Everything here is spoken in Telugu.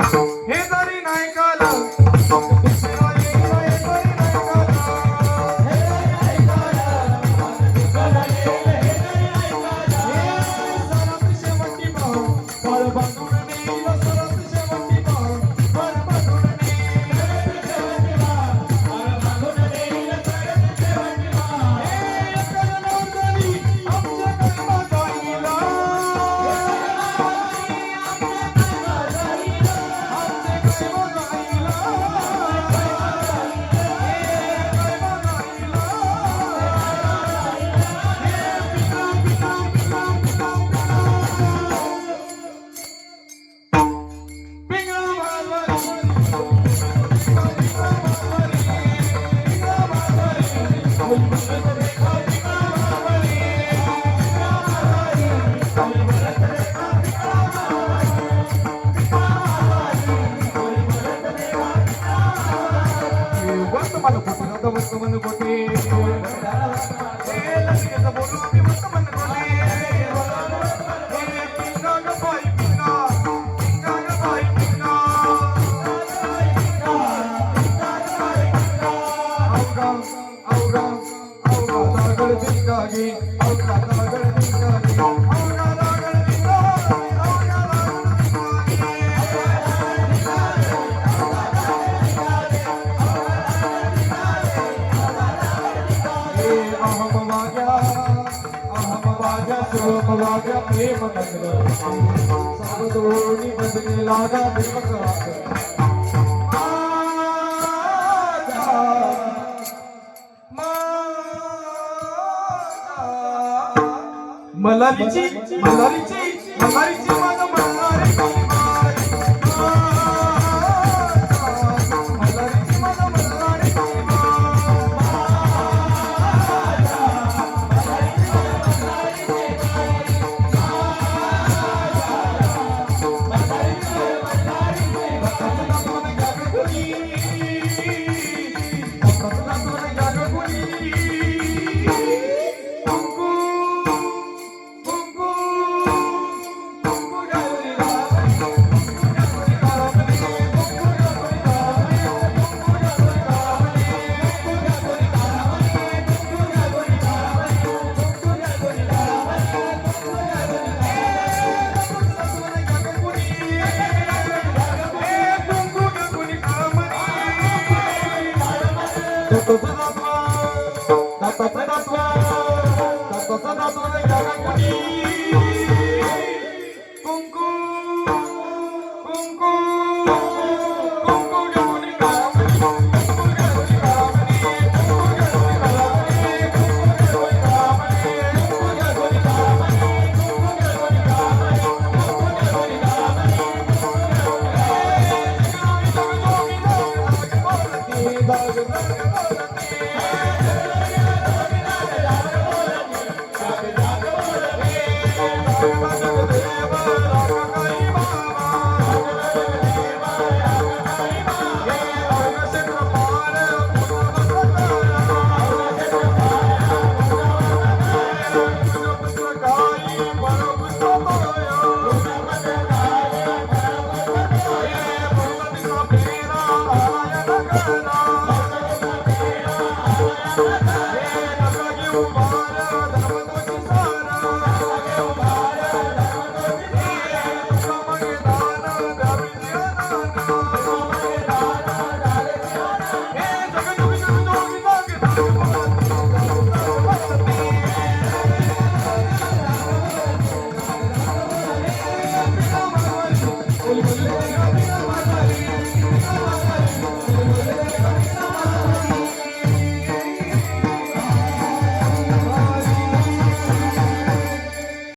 हे तरी नाही काल వస్తుమను కొట్టినంత వస్తుమను కొట్టి వస్తుమను అవునా అవునా అవునా क्रम प्रेम लागा मलारीची मलारीची मलारीची Thank you. Thank a tapa tapa tapa you.